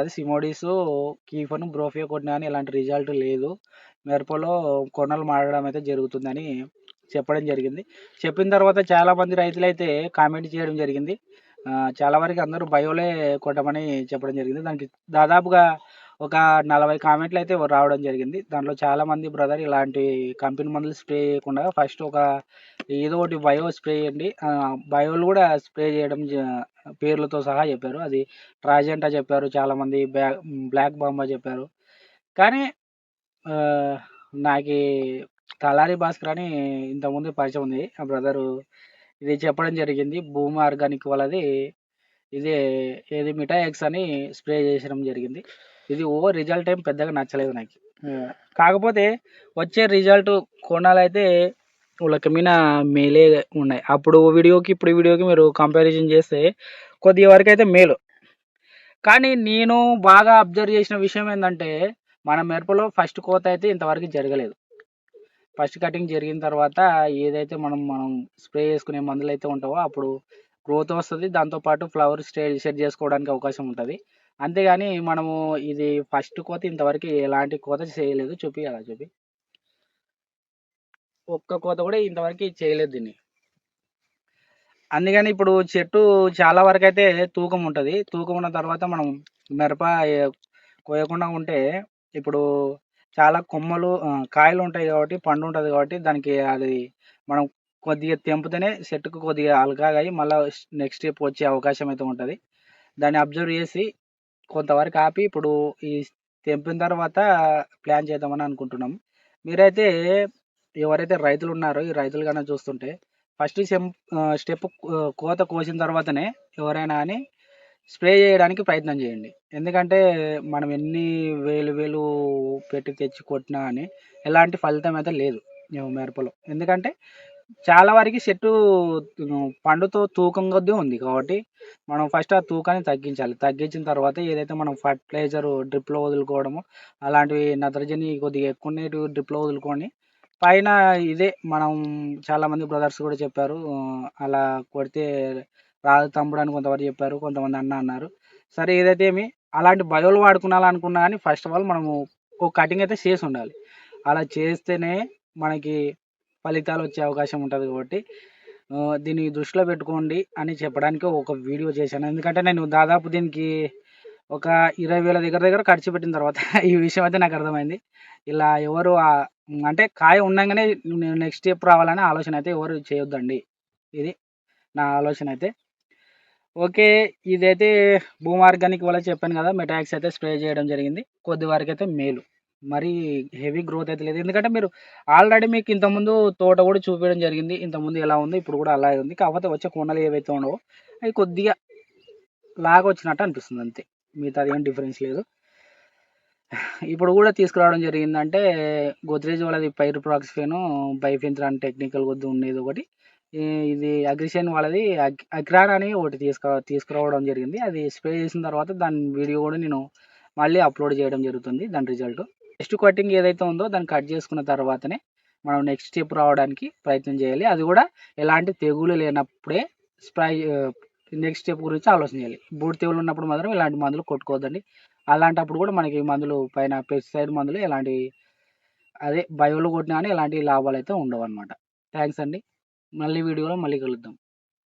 అది సిమోడిస్ కీఫను బ్రోఫియో కొట్టినా కానీ ఎలాంటి రిజల్ట్ లేదు. మిరపలో కొనలు మారడం అయితే జరుగుతుందని చెప్పడం జరిగింది. చెప్పిన తర్వాత చాలా మంది రైతులు అయితే కామెంట్ చేయడం జరిగింది. చాలా వరకు అందరూ బయోలే కొట్టమని చెప్పడం జరిగింది. దానికి దాదాపుగా ఒక నలభై కామెంట్లు అయితే రావడం జరిగింది. దాంట్లో చాలా మంది బ్రదర్ ఇలాంటి కంపెనీ మందులు స్ప్రే చేయకుండా ఫస్ట్ ఒక ఏదో ఒకటి బయో స్ప్రే చేయండి. బయోలు కూడా స్ప్రే చేయడం జ- పేర్లతో సహా చెప్పారు. అది ట్రాజెంటా చెప్పారు. చాలామంది బ్యా బ్లాక్ బాంబా చెప్పారు. కానీ నాకు తలారి భాస్కర్ అని ఇంతకుముందు పరిచయం ఉంది. ఆ బ్రదరు ఇది చెప్పడం జరిగింది. భూమి ఆర్గానిక్ వాళ్ళది. ఇది ఏది మిఠాయి ఎక్స్ అని స్ప్రే చేసడం జరిగింది. ఇది ఓ రిజల్ట్ ఏం పెద్దగా నచ్చలేదు నాకు. కాకపోతే వచ్చే రిజల్ట్ కొనాలైతే వాళ్ళకి మీద మేలే ఉన్నాయి. అప్పుడు వీడియోకి ఇప్పుడు వీడియోకి మీరు కంపారిజన్ చేస్తే కొద్ది వరకు అయితే మేలు. కానీ నేను బాగా అబ్జర్వ్ చేసిన విషయం ఏంటంటే మన మిరపలో ఫస్ట్ కోత అయితే ఇంతవరకు జరగలేదు. ఫస్ట్ కటింగ్ జరిగిన తర్వాత ఏదైతే మనం మనం స్ప్రే చేసుకునే మందులు అయితే ఉంటావో అప్పుడు గ్రోత్ వస్తుంది. దాంతోపాటు ఫ్లవర్ స్టే సెట్ చేసుకోవడానికి అవకాశం ఉంటుంది. అంతేగాని మనము ఇది ఫస్ట్ కోత ఇంతవరకు ఎలాంటి కోత చేయలేదు. చూపి అలా చూపి. ఒక్క కోత కూడా ఇంతవరకు చేయలేదు దీన్ని. అందుకని ఇప్పుడు చెట్టు చాలా వరకు అయితే తూకం ఉంటుంది. తూకం ఉన్న తర్వాత మనం మిరప కోయకుండా ఉంటే ఇప్పుడు చాలా కొమ్మలు కాయలు ఉంటాయి కాబట్టి పండు ఉంటుంది కాబట్టి దానికి అది మనం కొద్దిగా తెంపితేనే చెట్టుకు కొద్దిగా అలకాగా మళ్ళీ నెక్స్ట్ స్టెప్ వచ్చే అవకాశం అయితే ఉంటుంది. దాన్ని అబ్జర్వ్ చేసి కొంతవరకు ఆపి ఇప్పుడు ఈ తెంపిన తర్వాత ప్లాన్ చేద్దామని అనుకుంటున్నాం. మీరైతే ఎవరైతే రైతులు ఉన్నారో ఈ రైతులు కన్నా చూస్తుంటే ఫస్ట్ స్టెప్ కోత కోసిన తర్వాతనే ఎవరైనా అని స్ప్రే చేయడానికి ప్రయత్నం చేయండి. ఎందుకంటే మనం ఎన్ని వేలు వేలు పెట్టి తెచ్చి కొట్టినా అని ఎలాంటి ఫలితం అయితే లేదు మిరపలో. ఎందుకంటే చాలా వరకు చెట్టు పండుతో తూకం కొద్దీ ఉంది కాబట్టి మనం ఫస్ట్ ఆ తూకాన్ని తగ్గించాలి. తగ్గించిన తర్వాత ఏదైతే మనం ఫర్టిలైజర్ డ్రిప్లో వదులుకోవడము అలాంటివి నత్రజని కొద్దిగా ఎక్కువ నీటి డ్రిప్లో వదులుకొని పైన ఇదే మనం చాలా మంది బ్రదర్స్ కూడా చెప్పారు. అలా కొడితే రాదు తమ్ముడు అని కొంతమంది చెప్పారు కొంతమంది అన్న అన్నారు. సరే ఏదైతే ఏమి అలాంటి బయోలు వాడుకున్నాలనుకున్నా కానీ ఫస్ట్ ఆఫ్ ఆల్ మనము ఒక కటింగ్ అయితే చేసి ఉండాలి. అలా చేస్తేనే మనకి ఫలితాలు వచ్చే అవకాశం ఉంటుంది కాబట్టి దీన్ని దృష్టిలో పెట్టుకోండి అని చెప్పడానికి ఒక వీడియో చేశాను. ఎందుకంటే నేను దాదాపు దీనికి ఒక ఇరవై వేల దగ్గర దగ్గర ఖర్చు పెట్టిన తర్వాత ఈ విషయం అయితే నాకు అర్థమైంది. ఇలా ఎవరు అంటే కాయ ఉండగానే నెక్స్ట్ స్టెప్ రావాలనే ఆలోచన అయితే ఎవరు చేయొద్దండి. ఇది నా ఆలోచన అయితే. ఓకే ఇదైతే భూమి ఆర్గానిక్ వల్ల చెప్పాను కదా మెటాక్స్ అయితే స్ప్రే చేయడం జరిగింది. కొద్ది వరకు అయితే మేలు. మరి హెవీ గ్రోత్ అయితే లేదు. ఎందుకంటే మీరు ఆల్రెడీ మీకు ఇంతకుముందు తోట కూడా చూపించడం జరిగింది. ఇంతకుముందు ఎలా ఉంది ఇప్పుడు కూడా అలాగే ఉంది. కాకపోతే వచ్చే కొనలు ఏవైతే ఉండవో అవి కొద్దిగా లాగా వచ్చినట్టు అనిపిస్తుంది అంతే. మిగతాది ఏం డిఫరెన్స్ లేదు. ఇప్పుడు కూడా తీసుకురావడం జరిగిందంటే గోద్రేజ్ వాళ్ళది పైరు ప్రాక్సిఫేను బైఫెంత్రాన్ టెక్నికల్ కొద్ది ఉండేది ఒకటి. ఇది అగ్రిషన్ వాళ్ళది అగ్రాన్ అని ఒకటి తీసుకురా తీసుకురావడం జరిగింది. అది స్ప్రే చేసిన తర్వాత దాని వీడియో కూడా నేను మళ్ళీ అప్లోడ్ చేయడం జరుగుతుంది దాని రిజల్ట్ నెక్స్ట్ కటింగ్ ఏదైతే ఉందో దాన్ని కట్ చేసుకున్న తర్వాతనే మనం నెక్స్ట్ స్టెప్ రావడానికి ప్రయత్నం చేయాలి. అది కూడా ఎలాంటి తెగులు లేనప్పుడే స్ప్రై నెక్స్ట్ స్టెప్ గురించి ఆలోచన చేయాలి. బూడి తెగులు ఉన్నప్పుడు మాత్రం ఇలాంటి మందులు కొట్టుకోవద్దండి. అలాంటప్పుడు కూడా మనకి మందులు పైన పెస్టిసైడ్ మందులు ఎలాంటి అదే బయోలు కొట్టినా కానీ ఎలాంటి లాభాలు అయితే ఉండవు అనమాట థ్యాంక్స్ అండి. మళ్ళీ వీడియోలో మళ్ళీ కలుద్దాం.